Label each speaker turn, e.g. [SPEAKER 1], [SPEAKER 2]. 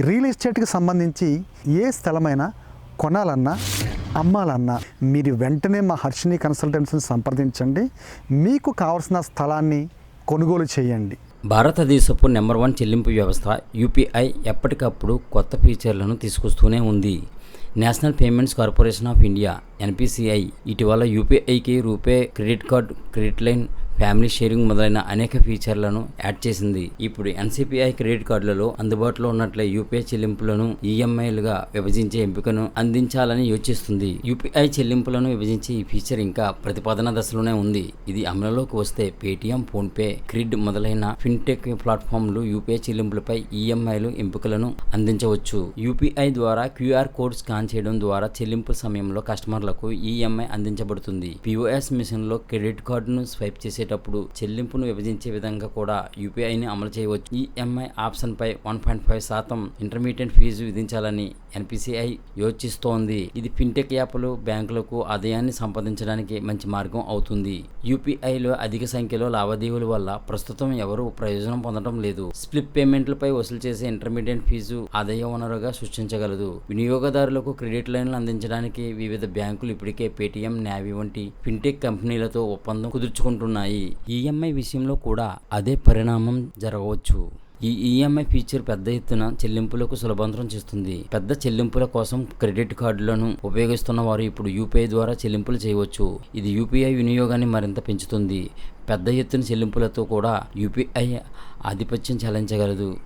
[SPEAKER 1] Real ఎస్టేట్కి సంబంధించి ఏ స్థలమైనా కొనాలన్నా అమ్మాలన్నా మీరు వెంటనే మా హర్షిని కన్సల్టెన్సీని సంప్రదించండి. మీకు కావాల్సిన స్థలాన్ని కొనుగోలు చేయండి.
[SPEAKER 2] భారతదేశపు నెంబర్ వన్ చెల్లింపు వ్యవస్థ యూపీఐ ఎప్పటికప్పుడు కొత్త ఫీచర్లను తీసుకొస్తూనే ఉంది. National payments corporation of India NPCI ఇటీవల యూపీఐకి RuPay credit card credit line family sharing మొదలైన అనేక ఫీచర్లను యాడ్ చేసింది. ఇప్పుడు ఎన్సిపిఐ క్రెడిట్ కార్డులలో అందుబాటులో ఉన్నట్లే యూపీఐ చెల్లింపులను ఈఎంఐలుగా విభజించే ఎంపికను అందించాలని యోచిస్తుంది. యూపీఐ చెల్లింపులను విభజించే ఈ ఫీచర్ ఇంకా ప్రతిపాదన దశలోనే ఉంది. ఇది అమలులోకి వస్తే పేటీఎం ఫోన్పే క్రిడ్ మొదలైన ఫిన్టెక్ ప్లాట్ఫామ్లు యూపీఐ చెల్లింపులపై ఈఎంఐలు ఎంపికలను అందించవచ్చు. యూపీఐ ద్వారా క్యూఆర్ కోడ్ స్కాన్ చేయడం ద్వారా చెల్లింపు సమయంలో కస్టమర్లకు ఈఎంఐ అందించబడుతుంది. పిఓఎస్ మిషన్లో క్రెడిట్ కార్డును స్వైప్ చేసేటప్పుడు చెల్లింపును విభజించే విధంగా కూడా యూపీఐని అమలు చేయవచ్చు. ఈఎంఐ ఆప్షన్ పై వన్ పాయింట్ ఫైవ్ శాతం ఇంటర్మీడియట్ ఫీజు విధించాలని ఎన్పిసిఐ యోచిస్తోంది. ఇది ఫిన్టెక్ యాప్లు బ్యాంకులకు ఆదాయాన్ని సంపాదించడానికి మంచి మార్గం అవుతుంది. యూపీఐలో అధిక సంఖ్యలో లావాదేవీల వల్ల ప్రస్తుతం ఎవరు ప్రయోజనం పొందడం లేదు. స్ప్లిప్ పేమెంట్లపై వసూలు చేసే ఇంటర్మీడియట్ ఫీజు ఆదాయ వనరుగా సృష్టించగలదు. వినియోగదారులకు క్రెడిట్ లైన్లు అందించడానికి వివిధ బ్యాంకులు ఇప్పటికే పేటీఎం నావీ వంటి ఫిన్టెక్ కంపెనీలతో ఒప్పందం కుదుర్చుకుంటున్నాయి. ఈఎంఐ విషయంలో కూడా అదే పరిణామం జరగవచ్చు. ఈ ఈఎంఐ ఫీచర్ పెద్ద ఎత్తున చెల్లింపులకు సులభంతరం చేస్తుంది. పెద్ద చెల్లింపుల కోసం క్రెడిట్ కార్డులను ఉపయోగిస్తున్న వారు ఇప్పుడు యూపీఐ ద్వారా చెల్లింపులు చేయవచ్చు. ఇది యూపీఐ వినియోగాన్ని మరింత పెంచుతుంది. పెద్ద ఎత్తున చెల్లింపులతో కూడా యూపీఐ ఆధిపత్యం చెలాయించగలదు.